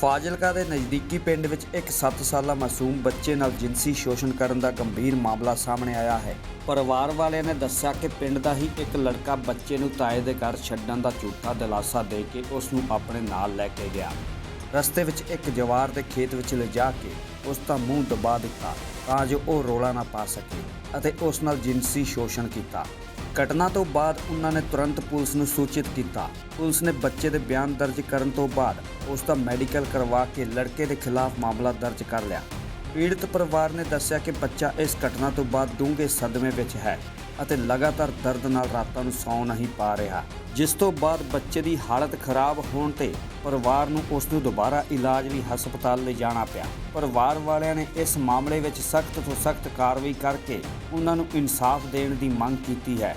ਫਾਜ਼ਿਲਕਾ ਦੇ ਨਜ਼ਦੀਕੀ ਪਿੰਡ ਵਿੱਚ ਇੱਕ 7 ਸਾਲਾ ਮਾਸੂਮ ਬੱਚੇ ਨਾਲ ਜਿਨਸੀ ਸ਼ੋਸ਼ਣ ਕਰਨ ਦਾ ਗੰਭੀਰ ਮਾਮਲਾ ਸਾਹਮਣੇ ਆਇਆ ਹੈ। ਪਰਿਵਾਰ ਵਾਲਿਆਂ ਨੇ ਦੱਸਿਆ ਕਿ ਪਿੰਡ ਦਾ ਹੀ ਇੱਕ ਲੜਕਾ ਬੱਚੇ ਨੂੰ ਤਾਏ ਦੇ ਘਰ ਛੱਡਣ ਦਾ ਝੂਠਾ ਦਿਲਾਸਾ ਦੇ ਕੇ ਉਸ ਨੂੰ ਆਪਣੇ ਨਾਲ ਲੈ ਕੇ ਗਿਆ। ਰਸਤੇ ਵਿੱਚ ਇੱਕ ਜਵਾਰ ਦੇ ਖੇਤ ਵਿੱਚ ਲਿਜਾ ਕੇ ਉਸ ਦਾ ਮੂੰਹ ਦਬਾ ਦਿੱਤਾ ਤਾਂ ਜੋ ਉਹ ਰੋਲਾ ਨਾ ਪਾ ਸਕੇ ਅਤੇ ਉਸ ਨਾਲ ਜਿਨਸੀ ਸ਼ੋਸ਼ਣ ਕੀਤਾ। ਘਟਨਾ ਤੋਂ ਬਾਅਦ ਉਹਨਾਂ ਨੇ ਤੁਰੰਤ ਪੁਲਿਸ ਨੂੰ ਸੂਚਿਤ ਕੀਤਾ। ਪੁਲਿਸ ਨੇ ਬੱਚੇ ਦੇ ਬਿਆਨ ਦਰਜ ਕਰਨ ਤੋਂ ਬਾਅਦ ਉਸ ਦਾ ਮੈਡੀਕਲ ਕਰਵਾ ਕੇ ਲੜਕੇ ਦੇ ਖਿਲਾਫ ਮਾਮਲਾ ਦਰਜ ਕਰ ਲਿਆ। ਪੀੜਤ ਪਰਿਵਾਰ ਨੇ ਦੱਸਿਆ ਕਿ ਬੱਚਾ ਇਸ ਘਟਨਾ ਤੋਂ ਬਾਅਦ ਡੂੰਘੇ ਸਦਮੇ ਵਿੱਚ ਹੈ। ਅਤੇ ਲਗਾਤਾਰ ਦਰਦ ਨਾਲ ਰਾਤਾਂ ਨੂੰ ਸੌਂ ਨਹੀਂ ਪਾ ਰਿਹਾ। ਜਿਸ ਤੋਂ ਬਾਅਦ ਬੱਚੇ ਦੀ ਹਾਲਤ ਖਰਾਬ ਹੋਣ ਤੇ ਪਰਿਵਾਰ ਨੂੰ ਉਸ ਨੂੰ ਦੁਬਾਰਾ ਇਲਾਜ ਲਈ ਹਸਪਤਾਲ ਲਿਜਾਣਾ ਪਿਆ। ਪਰਿਵਾਰ ਵਾਲਿਆਂ ਨੇ ਇਸ ਮਾਮਲੇ ਵਿੱਚ ਸਖਤ ਤੋਂ ਸਖਤ ਕਾਰਵਾਈ ਕਰਕੇ ਉਹਨਾਂ ਨੂੰ ਇਨਸਾਫ ਦੇਣ ਦੀ ਮੰਗ ਕੀਤੀ ਹੈ।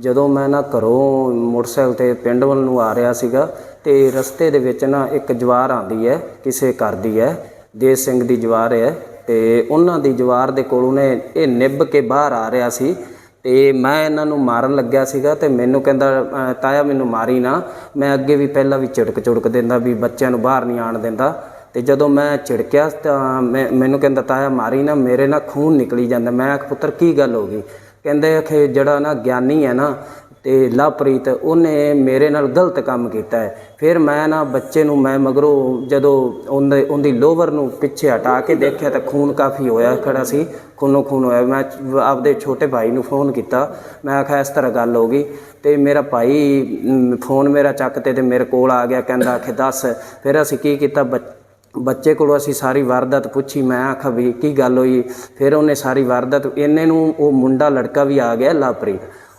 ਜਦੋਂ ਮੈਂ ਨਾ ਘਰੋਂ ਮੋਟਰਸਾਈਕਲ ਤੇ ਪਿੰਡ ਵੱਲ ਨੂੰ ਆ ਰਿਹਾ ਸੀਗਾ ਤੇ ਰਸਤੇ ਦੇ ਵਿੱਚ ਨਾ ਇੱਕ ਜਵਾਰ ਆਂਦੀ ਹੈ, ਕਿਸੇ ਘਰ ਦੀ ਹੈ, ਦੇਸ ਸਿੰਘ ਦੀ ਜਵਾਰ ਹੈ। ਤੇ ਉਹਨਾਂ ਦੀ ਜਵਾਰ ਦੇ ਕੋਲ ਉਹਨੇ ਇਹ ਨਿੱਬ ਕੇ ਬਾਹਰ ਆ ਰਿਹਾ ਸੀ ਤੇ ਮੈਂ ਇਹਨਾਂ ਨੂੰ ਮਾਰਨ ਲੱਗਿਆ ਸੀਗਾ ਤੇ ਮੈਨੂੰ ਕਹਿੰਦਾ ਤਾਇਆ ਮੈਨੂੰ ਮਾਰੀ ਨਾ। ਮੈਂ ਅੱਗੇ ਵੀ ਪਹਿਲਾਂ ਵੀ ਝਿੜਕ ਝੁੜਕ ਦਿੰਦਾ ਵੀ ਬੱਚਿਆਂ ਨੂੰ ਬਾਹਰ ਨਹੀਂ ਆਣ ਦਿੰਦਾ। ਤੇ ਜਦੋਂ ਮੈਂ ਝਿੜਕਿਆ ਤਾਂ ਮੈਂ- ਮੈਨੂੰ ਕਹਿੰਦਾ, ਤਾਇਆ ਮਾਰੀ ਨਾ, ਮੇਰੇ ਨਾਲ ਖੂਨ ਨਿਕਲੀ ਜਾਂਦਾ। ਮੈਂ ਆਖ ਪੁੱਤਰ, ਕੀ ਗੱਲ ਹੋ ਗਈ? ਕਹਿੰਦੇ ਅਖੇ ਜਿਹੜਾ ਨਾ ਗਿਆਨੀ ਹੈ ਨਾ ਤੇ ਲਵਪ੍ਰੀਤ ਉਹਨੇ ਮੇਰੇ ਨਾਲ ਗਲਤ ਕੰਮ ਕੀਤਾ ਹੈ। ਫਿਰ ਮੈਂ ਨਾ ਬੱਚੇ ਨੂੰ ਮੈਂ ਮਗਰੋਂ ਜਦੋਂ ਉਹਦੇ ਉਹਦੀ ਲੋਵਰ ਨੂੰ ਪਿੱਛੇ ਹਟਾ ਕੇ ਦੇਖਿਆ ਤਾਂ ਖੂਨ ਕਾਫੀ ਹੋਇਆ ਖੜਾ ਸੀ, ਖੂਨੋ ਖੂਨ ਹੋਇਆ। ਮੈਂ ਆਪਦੇ ਛੋਟੇ ਭਾਈ ਨੂੰ ਫੋਨ ਕੀਤਾ। ਮੈਂ ਆਖਿਆ, ਇਸ ਤਰ੍ਹਾਂ ਗੱਲ ਹੋ ਗਈ ਤੇ ਮੇਰਾ ਭਾਈ ਫੋਨ ਮੇਰਾ ਚੱਕ ਤੇ ਤੇ ਮੇਰੇ ਕੋਲ ਆ ਗਿਆ। ਕਹਿੰਦਾ, ਆਖੇ, ਦੱਸ। ਫਿਰ ਅਸੀਂ ਕੀ ਕੀਤਾ? ਬੱਚ- ਬੱਚੇ ਕੋਲੋਂ ਅਸੀਂ ਸਾਰੀ ਵਾਰਦਾਤ ਪੁੱਛੀ। ਮੈਂ ਆਖਿਆ ਵੀ ਕੀ ਗੱਲ ਹੋਈ? ਫਿਰ ਉਹਨੇ ਸਾਰੀ ਵਾਰਦਾਤ, ਇਹਨੇ ਨੂੰ ਉਹ ਮੁੰਡਾ, ਲੜਕਾ ਵੀ ਆ ਗਿਆ ਲਾਪਰੀ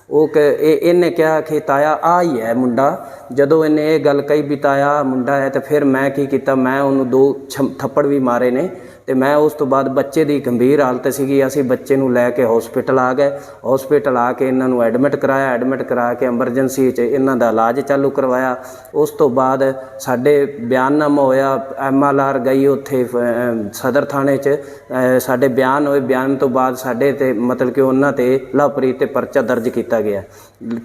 ਉਹ ਕ ਇਹ ਇਹਨੇ ਕਿਹਾ ਕਿ ਤਾਇਆ ਆ ਹੀ ਹੈ ਮੁੰਡਾ। ਜਦੋਂ ਇਹਨੇ ਇਹ ਗੱਲ ਕਹੀ ਵੀ ਤਾਇਆ, ਆਹ ਮੁੰਡਾ ਹੈ ਤੇ ਫਿਰ ਮੈਂ ਕੀ ਕੀਤਾ? ਮੈਂ ਉਹਨੂੰ ਦੋ ਛਮ- ਥੱਪੜ ਵੀ ਮਾਰੇ ਨੇ। ਤੇ ਮੈਂ ਉਸ ਤੋਂ ਬਾਅਦ ਬੱਚੇ ਦੀ ਗੰਭੀਰ ਹਾਲਤ ਸੀਗੀ। ਅਸੀਂ ਬੱਚੇ ਨੂੰ ਲੈ ਕੇ ਹਸਪੀਟਲ ਆ ਗਏ। ਹਸਪੀਟਲ ਆ ਕੇ ਇਹਨਾਂ ਨੂੰ ਐਡਮਿਟ ਕਰਾਇਆ। ਐਡਮਿਟ ਕਰਾ ਕੇ ਐਮਰਜੈਂਸੀ 'ਚ ਇਹਨਾਂ ਦਾ ਇਲਾਜ ਚਾਲੂ ਕਰਵਾਇਆ। ਉਸ ਤੋਂ ਬਾਅਦ ਸਾਡੇ ਬਿਆਨਨਾਮਾ ਹੋਇਆ ਐਮਐਲਆਰ ਗਈ ਉੱਥੇ ਸਦਰ ਥਾਣੇ 'ਚ। ਸਾਡੇ ਬਿਆਨ ਹੋਏ। ਬਿਆਨ ਤੋਂ ਬਾਅਦ ਸਾਡੇ ਤੇ ਮਤਲਬ ਕਿ ਉਹਨਾਂ ਤੇ ਲਵਪ੍ਰੀਤ ਤੇ ਪਰਚਾ ਦਰਜ ਕੀਤਾ ਗਿਆ।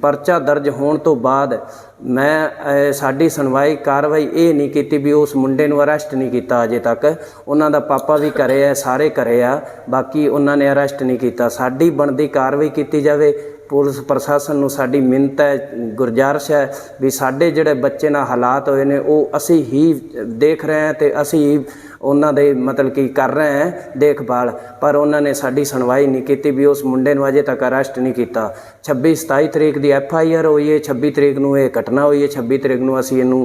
ਪਰਚਾ ਦਰਜ ਹੋਣ ਤੋਂ ਬਾਅਦ ਮੈਂ ਸਾਡੀ ਸੁਣਵਾਈ ਕਾਰਵਾਈ ਇਹ ਨਹੀਂ ਕੀਤੀ ਵੀ ਉਸ ਮੁੰਡੇ ਨੂੰ ਅਰੈਸਟ ਨਹੀਂ ਕੀਤਾ ਅਜੇ ਤੱਕ। ਉਹਨਾਂ ਦਾ ਪਾਪਾ ਵੀ ਘਰੇ ਆ, ਸਾਰੇ ਘਰੇ ਆ। ਬਾਕੀ ਉਹਨਾਂ ਨੇ ਅਰੈਸਟ ਨਹੀਂ ਕੀਤਾ। ਸਾਡੀ ਬਣਦੀ ਕਾਰਵਾਈ ਕੀਤੀ ਜਾਵੇ। ਪੁਲਿਸ ਪ੍ਰਸ਼ਾਸਨ ਨੂੰ ਸਾਡੀ ਮਿੰਨਤ ਹੈ, ਗੁਰਜਾਰਿਸ਼ ਹੈ ਵੀ ਸਾਡੇ ਜਿਹੜੇ ਬੱਚੇ ਨਾਲ ਹਾਲਾਤ ਹੋਏ ਨੇ, ਉਹ ਅਸੀਂ ਹੀ ਦੇਖ ਰਹੇ ਹਾਂ ਤੇ ਅਸੀਂ ਹੀ ਉਹਨਾਂ ਦੇ ਮਤਲਬ ਕਿ ਕਰ ਰਹੇ ਹਾਂ ਦੇਖਭਾਲ। ਪਰ ਉਹਨਾਂ ਨੇ ਸਾਡੀ ਸੁਣਵਾਈ ਨਹੀਂ ਕੀਤੀ ਵੀ ਉਸ ਮੁੰਡੇ ਨੂੰ ਅਜੇ ਤੱਕ ਅਰੈਸਟ ਨਹੀਂ ਕੀਤਾ। 26 27 ਤਰੀਕ ਦੀ ਐਫ ਆਈ ਆਰ ਹੋਈ ਹੈ 26 ਤਰੀਕ ਨੂੰ ਇਹ ਘਟਨਾ ਹੋਈ ਹੈ 26 ਤਰੀਕ ਨੂੰ ਅਸੀਂ ਇਹਨੂੰ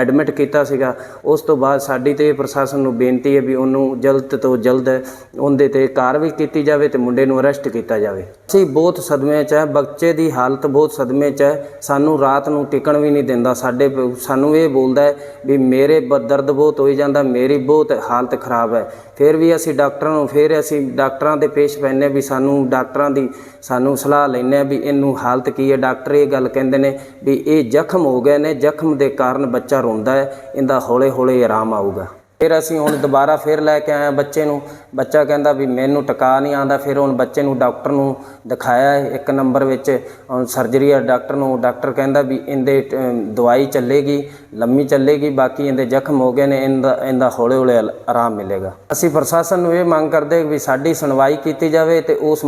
ਐਡਮਿਟ ਕੀਤਾ ਸੀਗਾ। ਉਸ ਤੋਂ ਬਾਅਦ ਸਾਡੀ ਤੇ ਪ੍ਰਸ਼ਾਸਨ ਨੂੰ ਬੇਨਤੀ ਹੈ ਵੀ ਉਹਨੂੰ ਜਲਦ ਤੋਂ ਜਲਦ ਉਹਦੇ ਤੇ ਕਾਰਵਾਈ ਕੀਤੀ ਜਾਵੇ ਤੇ ਮੁੰਡੇ ਨੂੰ ਅਰੈਸਟ ਕੀਤਾ ਜਾਵੇ। ਅਸੀਂ ਬਹੁਤ ਸਦਮੇ 'ਚ ਹੈ ਬੱਚੇ ਦੀ ਹਾਲਤ ਬਹੁਤ ਸਦਮੇ 'ਚ ਹੈ ਸਾਨੂੰ ਰਾਤ ਨੂੰ ਟਿਕਣ ਵੀ ਨਹੀਂ ਦਿੰਦਾ, ਸਾਡੇ ਸਾਨੂੰ ਇਹ ਬੋਲਦਾ ਵੀ ਮੇਰੇ ਬ- ਦਰਦ ਬਹੁਤ ਹੋਈ ਜਾਂਦਾ, ਮੇਰੀ ਬਹੁਤ ਹਾਲਤ ਖਰਾਬ ਹੈ। ਫਿਰ ਵੀ ਅਸੀਂ ਡਾਕਟਰਾਂ ਨੂੰ, ਫਿਰ ਅਸੀਂ ਡਾਕਟਰਾਂ ਦੇ ਪੇਸ਼ ਪੈਂਦੇ ਵੀ ਸਾਨੂੰ ਡਾਕਟਰਾਂ ਦੀ ਸਾਨੂੰ ਸਲਾਹ ਲੈਂਦੇ ਹਾਂ ਵੀ ਇਹਨੂੰ ਹਾਲਤ ਕੀ ਹੈ? ਡਾਕਟਰ ਇਹ ਗੱਲ ਕਹਿੰਦੇ ਨੇ ਵੀ ਇਹ ਜ਼ਖਮ ਹੋ ਗਏ ਨੇ, ਜ਼ਖਮ ਦੇ ਕਾਰਨ ਬੱਚਾ ਰੋਂਦਾ ਹੈ, ਇਹਦਾ ਹੌਲੇ ਹੌਲੇ ਆਰਾਮ ਆਊਗਾ। ਫਿਰ ਅਸੀਂ ਹੁਣ ਦੁਬਾਰਾ ਫਿਰ ਲੈ ਕੇ ਆਏ ਬੱਚੇ ਨੂੰ। ਬੱਚਾ ਕਹਿੰਦਾ ਵੀ ਮੈਨੂੰ ਟਿਕਾ ਨਹੀਂ ਆਉਂਦਾ। ਫਿਰ ਹੁਣ ਬੱਚੇ ਨੂੰ ਡਾਕਟਰ ਨੂੰ ਦਿਖਾਇਆ ਇੱਕ ਨੰਬਰ ਵਿੱਚ। ਹੁਣ ਸਰਜਰੀ ਆ ਡਾਕਟਰ ਨੂੰ, ਡਾਕਟਰ ਕਹਿੰਦਾ ਵੀ ਇਹਦੇ ਦਵਾਈ ਚੱਲੇਗੀ। ਲੰਮੀ ਚੱਲੇਗੀ ਬਾਕੀ ਇਹਦੇ ਜ਼ਖਮ ਹੋ ਗਏ ਨੇ ਇਹਦਾ ਇਹਦਾ ਹੌਲੇ ਹੌਲੇ ਆਰਾਮ ਮਿਲੇਗਾ। ਅਸੀਂ ਪ੍ਰਸ਼ਾਸਨ ਨੂੰ ਇਹ ਮੰਗ ਕਰਦੇ ਵੀ ਸਾਡੀ ਸੁਣਵਾਈ ਕੀਤੀ ਜਾਵੇ ਤੇ ਉਸ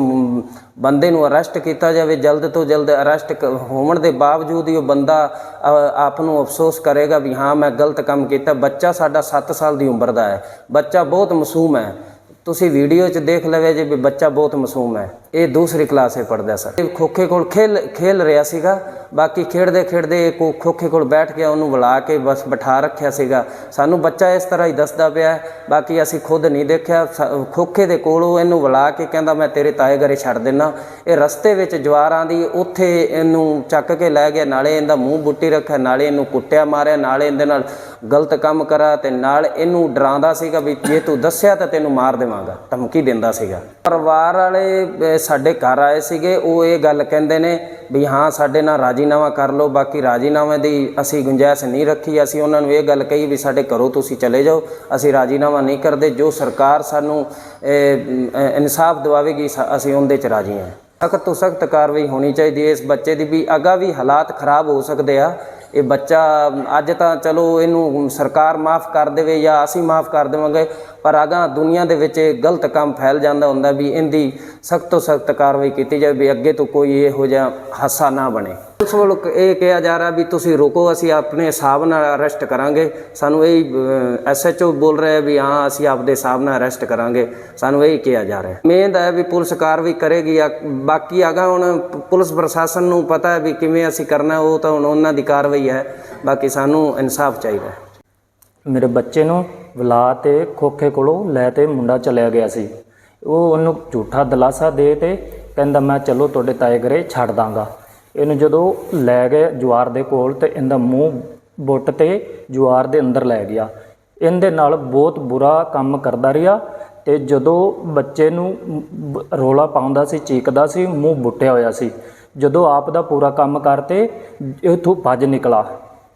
ਬੰਦੇ ਨੂੰ ਅਰੈਸਟ ਕੀਤਾ ਜਾਵੇ। ਜਲਦ ਤੋਂ ਜਲਦ ਅਰੈਸਟ ਹੋਣ ਦੇ ਬਾਵਜੂਦ ਹੀ ਉਹ ਬੰਦਾ ਅ, ਆਪ ਨੂੰ ਅਫਸੋਸ ਕਰੇਗਾ ਵੀ ਹਾਂ ਮੈਂ ਗਲਤ ਕੰਮ ਕੀਤਾ। ਬੱਚਾ ਸਾਡਾ 7 ਸਾਲ ਦੀ ਉਮਰ ਦਾ ਹੈ। ਬੱਚਾ ਬਹੁਤ ਮਾਸੂਮ ਹੈ। ਤੁਸੀਂ ਵੀਡੀਓ 'ਚ ਦੇਖ ਲਵੇ ਜੇ ਵੀ ਬੱਚਾ ਬਹੁਤ ਮਾਸੂਮ ਹੈ। ਇਹ ਦੂਸਰੀ ਕਲਾਸ 'ਚ ਪੜਦਾ ਸਰ। ਇਹ ਖੋਖੇ ਕੋਲ ਖੇਲ ਖੇਲ ਰਿਹਾ ਸੀਗਾ। ਬਾਕੀ ਖੇਡਦੇ ਖੇਡਦੇ ਕੋ ਖੋਖੇ ਕੋਲ ਬੈਠ ਕੇ ਉਹਨੂੰ ਬੁਲਾ ਕੇ ਬਸ ਬਿਠਾ ਰੱਖਿਆ ਸੀਗਾ। ਸਾਨੂੰ ਬੱਚਾ ਇਸ ਤਰ੍ਹਾਂ ਹੀ ਦੱਸਦਾ ਪਿਆ ਬਾਕੀ ਅਸੀਂ ਖੁਦ ਨਹੀਂ ਦੇਖਿਆ। ਸ- ਖੋਖੇ ਦੇ ਕੋਲ ਉਹ ਇਹਨੂੰ ਬੁਲਾ ਕੇ ਕਹਿੰਦਾ, ਮੈਂ ਤੇਰੇ ਤਾਏ ਘਰੇ ਛੱਡ ਦਿੰਨਾ। ਇਹ ਰਸਤੇ ਵਿੱਚ ਜਵਾਰ ਆਂਦੀ ਉੱਥੇ ਇਹਨੂੰ ਚੱਕ ਕੇ ਲੈ ਗਿਆ। ਨਾਲੇ ਇਹਦਾ ਮੂੰਹ ਬੁੱਟੀ ਰੱਖਿਆ, ਨਾਲੇ ਇਹਨੂੰ ਕੁੱਟਿਆ ਮਾਰਿਆ, ਨਾਲੇ ਇਹਦੇ ਨਾਲ ਗਲਤ ਕੰਮ ਕਰਾ ਤੇ ਨਾਲ ਇਹਨੂੰ ਡਰਾਉਂਦਾ ਸੀਗਾ ਵੀ ਜੇ ਤੂੰ ਦੱਸਿਆ ਤਾਂ ਤੈਨੂੰ ਮਾਰ ਦੇਵਾਂਗਾ, ਧਮਕੀ ਦਿੰਦਾ ਸੀਗਾ। ਪਰਿਵਾਰ ਵਾਲੇ ਸਾਡੇ ਘਰ ਆਏ ਸੀਗੇ। ਉਹ ਇਹ ਗੱਲ ਕਹਿੰਦੇ ਨੇ ਵੀ ਹਾਂ, ਸਾਡੇ ਨਾਲ ਰਾਜ ਰਾਜੀਨਾਮਾ ਕਰ ਲਓ, ਬਾਕੀ ਰਾਜੀਨਾਮੇ ਦੀ ਅਸੀਂ ਗੁੰਜਾਇਸ਼ ਨਹੀਂ ਰੱਖੀ, ਅਸੀਂ ਉਹਨਾਂ ਨੂੰ ਇਹ ਗੱਲ ਕਹੀ ਵੀ ਸਾਡੇ ਘਰੋਂ ਤੁਸੀਂ ਚਲੇ ਜਾਓ, ਅਸੀਂ ਰਾਜੀਨਾਮਾ ਨਹੀਂ ਕਰਦੇ, ਜੋ ਸਰਕਾਰ ਸਾਨੂੰ ਇਨਸਾਫ ਦਿਵਾਵੇਗੀ, ਸ- ਅਸੀਂ ਉਹਦੇ ਚ ਰਾਜੀ ਹਾਂ। ਸਖਤ ਤੋਂ ਸਖਤ ਕਾਰਵਾਈ ਹੋਣੀ ਚਾਹੀਦੀ ਹੈ ਇਸ ਬੱਚੇ ਦੀ ਵੀ ਅਗਾ ਵੀ ਹਾਲਾਤ ਖਰਾਬ ਹੋ ਸਕਦੇ ਆ। ਇਹ ਬੱਚਾ, ਅੱਜ ਤਾਂ ਚਲੋ ਇਹਨੂੰ ਸਰਕਾਰ ਮਾਫ ਕਰ ਦੇਵੇ ਜਾਂ ਅਸੀਂ ਮਾਫ ਕਰ ਦੇਵਾਂਗੇ, ਪਰ ਅਗਾਂ ਦੁਨੀਆ ਦੇ ਵਿੱਚ ਇਹ ਗਲਤ ਕੰਮ ਫੈਲ ਜਾਂਦਾ ਹੁੰਦਾ ਵੀ ਇਹਦੀ ਸਖਤ ਤੋਂ ਸਖਤ ਕਾਰਵਾਈ ਕੀਤੀ ਜਾਵੇ ਵੀ ਅੱਗੇ ਤੋਂ ਕੋਈ ਇਹੋ ਜਿਹਾ ਹਾਸਾ ਨਾ ਬਣੇ। ਉਸ ਵੱਲੋਂ ਇਹ ਕਿਹਾ ਜਾ ਰਿਹਾ ਵੀ ਤੁਸੀਂ ਰੁਕੋ, ਅਸੀਂ ਆਪਣੇ ਹਿਸਾਬ ਨਾਲ ਅਰੈਸਟ ਕਰਾਂਗੇ। ਸਾਨੂੰ ਇਹ ਐਸਐਚਓ ਬੋਲ ਰਿਹਾ ਵੀ ਹਾਂ, ਅਸੀਂ ਆਪਦੇ ਹਿਸਾਬ ਨਾਲ ਅਰੈਸਟ ਕਰਾਂਗੇ। ਸਾਨੂੰ ਇਹ ਕਿਹਾ ਜਾ ਰਿਹਾ। ਮੇਨ ਹੈ ਵੀ ਪੁਲਿਸ ਕਾਰਵਾਈ ਕਰੇਗੀ, ਆ- ਬਾਕੀ ਅਗਾਂ ਹੁਣ ਪੁਲਿਸ ਪ੍ਰਸ਼ਾਸਨ ਨੂੰ ਪਤਾ ਹੈ ਵੀ ਕਿਵੇਂ ਅਸੀਂ ਕਰਨਾ, ਉਹ ਤਾਂ ਹੁਣ ਉਹਨਾਂ ਦੀ ਕਾਰਵਾਈ ਹੈ। ਬਾਕੀ ਸਾਨੂੰ ਇਨਸਾਫ ਚਾਹੀਦਾ ਮੇਰੇ ਬੱਚੇ ਨੂੰ ਬੁਲਾ ਤੇ ਖੋਖੇ ਕੋਲੋਂ ਲੈ ਤੇ ਮੁੰਡਾ ਚਲਿਆ ਗਿਆ ਸੀ। ਉਹ ਉਹਨੂੰ ਝੂਠਾ ਦਲਾਸਾ ਦੇ ਤੇ ਕਹਿੰਦਾ, ਮੈਂ ਚਲੋ, ਤੁਹਾਡੇ ਤਾਏ ਘਰੇ ਛੱਡ ਦਾਂਗਾ। ਇਹਨੂੰ ਜਦੋਂ ਲੈ ਗਏ ਜਵਾਰ ਦੇ ਕੋਲ ਤੇ ਇਹਦਾ ਮੂੰਹ ਬੁੱਟ ਤੇ ਜਵਾਰ ਦੇ ਅੰਦਰ ਲੈ ਗਿਆ। ਇਹਦੇ ਨਾਲ ਬਹੁਤ ਬੁਰਾ ਕੰਮ ਕਰਦਾ ਰਿਹਾ ਤੇ ਜਦੋਂ ਬੱਚੇ ਨੂੰ ਬ- ਰੋਲਾ ਪਾਉਂਦਾ ਸੀ, ਚੀਕਦਾ ਸੀ, ਮੂੰਹ ਬੁੱਟਿਆ ਹੋਇਆ ਸੀ। ਜਦੋਂ ਆਪ ਦਾ ਪੂਰਾ ਕੰਮ ਕਰਤੇ, ਇਥੋਂ ਭੱਜ ਨਿਕਲਾ।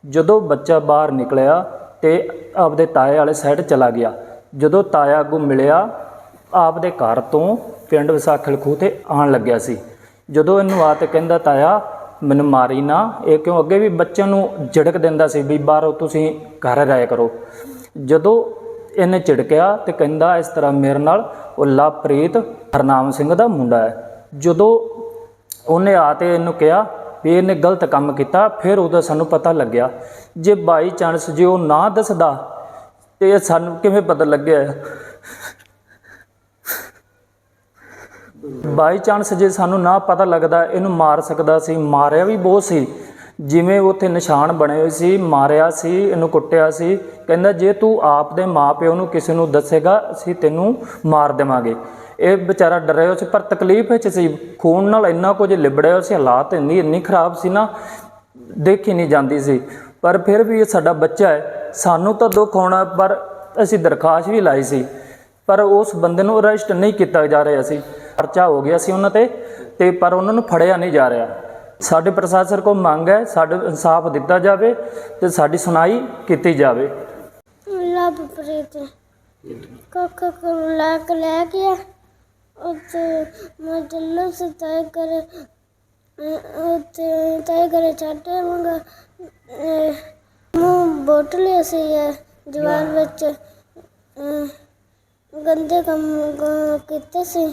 ਜਦੋਂ ਬੱਚਾ ਬਾਹਰ ਨਿਕਲਿਆ ਤੇ ਆਪਦੇ ਤਾਏ ਵਾਲੇ ਸਾਈਡ ਚਲਾ ਗਿਆ। ਜਦੋਂ ਤਾਇਆ ਅੱਗੋਂ ਮਿਲਿਆ, ਆਪਦੇ ਘਰ ਤੋਂ ਪਿੰਡ ਵਿਸਾਖਲ ਖੂਹ ਤੇ ਆਣ ਲੱਗਿਆ ਸੀ। ਜਦੋਂ ਇਹਨੂੰ ਆ ਤੇ ਕਹਿੰਦਾ ਤਾਇਆ, ਮੈਨੂੰ ਮਾਰੀ ਨਾ। ਇਹ ਕਿਉਂ ਅੱਗੇ ਵੀ ਬੱਚਿਆਂ ਨੂੰ ਝਿੜਕ ਦਿੰਦਾ ਸੀ ਵੀ ਬਾਹਰੋਂ ਤੁਸੀਂ ਘਰ ਰਾਇਆ ਕਰੋ। ਜਦੋਂ ਇਹਨੇ ਝਿੜਕਿਆ ਤੇ ਕਹਿੰਦਾ ਇਸ ਤਰ੍ਹਾਂ ਮੇਰੇ ਨਾਲ ਉਹ ਲਵਪ੍ਰੀਤ ਹਰਨਾਮ ਸਿੰਘ ਦਾ ਮੁੰਡਾ ਹੈ। ਜਦੋਂ ਉਹਨੇ ਆ ਤੇ ਇਹਨੂੰ ਕਿਹਾ ਵੀ ਇਹਨੇ ਗਲਤ ਕੰਮ ਕੀਤਾ, ਫਿਰ ਉਹਦਾ ਸਾਨੂੰ ਪਤਾ ਲੱਗਿਆ, ਜੇ ਬਾਈ ਚਾਂਸ ਜੇ ਉਹ ਨਾ ਦੱਸਦਾ ਤੇ ਸਾਨੂੰ ਕਿਵੇਂ ਪਤਾ ਲੱਗਿਆ? ਬਾਈ ਚਾਂਸ ਜੇ ਸਾਨੂੰ ਨਾ ਪਤਾ ਲੱਗਦਾ, ਇਹਨੂੰ ਮਾਰ ਸਕਦਾ ਸੀ, ਮਾਰਿਆ ਵੀ ਬਹੁਤ ਸੀ। ਜਿਵੇਂ ਉੱਥੇ ਨਿਸ਼ਾਨ ਬਣੇ ਹੋਏ ਸੀ, ਮਾਰਿਆ ਸੀ, ਇਹਨੂੰ ਕੁੱਟਿਆ ਸੀ। ਕਹਿੰਦਾ, ਜੇ ਤੂੰ ਆਪ ਦੇ ਮਾਪਿਓ ਨੂੰ ਕਿਸੇ ਨੂੰ ਦੱਸੇਗਾ, ਅਸੀਂ ਤੈਨੂੰ ਮਾਰ ਦੇਵਾਂਗੇ। ਇਹ ਵਿਚਾਰਾ ਡਰਿਆ ਹੋਇਆ ਸੀ, ਪਰ ਤਕਲੀਫ ਵਿੱਚ ਸੀ। ਖੂਨ ਨਾਲ ਇੰਨਾ ਕੁਝ ਲਿਬੜਿਆ ਹੋਇਆ ਸੀ, ਹਾਲਾਤ ਇੰਨੀ ਇੰਨੀ ਖਰਾਬ ਸੀ ਨਾ, ਦੇਖੀ ਨਹੀਂ ਜਾਂਦੀ ਸੀ। ਪਰ ਫਿਰ ਵੀ ਇਹ ਸਾਡਾ ਬੱਚਾ ਹੈ, ਸਾਨੂੰ ਤਾਂ ਦੁੱਖ ਹੋਣਾ, ਪਰ ਅਸੀਂ ਦਰਖਾਸਤ ਵੀ ਲਾਈ ਸੀ। ਪਰ ਉਸ ਬੰਦੇ ਨੂੰ ਅਰੈਸਟ ਨਹੀਂ ਕੀਤਾ ਜਾ ਰਿਹਾ ਸੀ। ਪਰਚਾ ਹੋ ਗਿਆ ਸੀ ਉਹਨਾਂ ਤੇ ਤੇ ਪਰ ਉਹਨਾਂ ਨੂੰ ਫੜਿਆ ਨਹੀਂ ਜਾ ਰਿਹਾ। ਸਾਡੇ ਪ੍ਰਸ਼ਾਸਨ ਕੋਲ ਮੰਗ ਹੈ, ਸਾਡੇ ਇਨਸਾਫ ਦਿੱਤਾ ਜਾਵੇ ਤੇ ਸਾਡੀ ਸੁਣਾਈ ਕੀਤੀ ਜਾਵੇ। ਲਵਪ੍ਰੀਤ ਕਾਕਾ ਕੋਲ ਲੈ ਲੈ ਗਿਆ, ਉੱਥੇ ਮੈਂ ਜੱਲੂ ਕਰ, ਉੱਥੇ ਤੈਅ ਕਰ ਛੱਡੇ ਮੰਗਾ ਮੂੰਹ ਬੋਟਲੇ ਸੀ ਜਵਾਨ ਵਿੱਚ ਗੰਦੇ ਕੰਮ ਕੀਤੇ ਸੀ।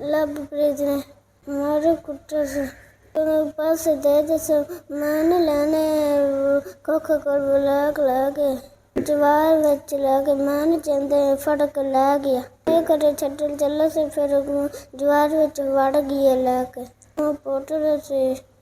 ਲਵਪ੍ਰੀਤ ਨੇ ਮਾਰੇ ਕੁੱਟੇ ਸੀ। ਉਹਨੂੰ ਪਾਸੇ ਦੇ ਦੇ ਸੀ। ਮੈਂ ਲੈਣੇ। ਕੋਲ ਬੁਲਾ ਕੇ ਲੈ ਕੇ ਜਵਾਰ ਵਿੱਚ ਲੈ ਕੇ ਮੈਂ ਨਹੀਂ ਚਾਹੁੰਦੇ ਲੈ ਗਿਆ। ਇਹ ਕਰੇ ਛੱਡਣ ਚੱਲ ਸੀ, ਫਿਰ ਜਵਾਰ ਵਿੱਚ ਵੜ ਗਈ ਲੈ ਕੇ। ਉਹ ਪੋਟਰ ਸੀ।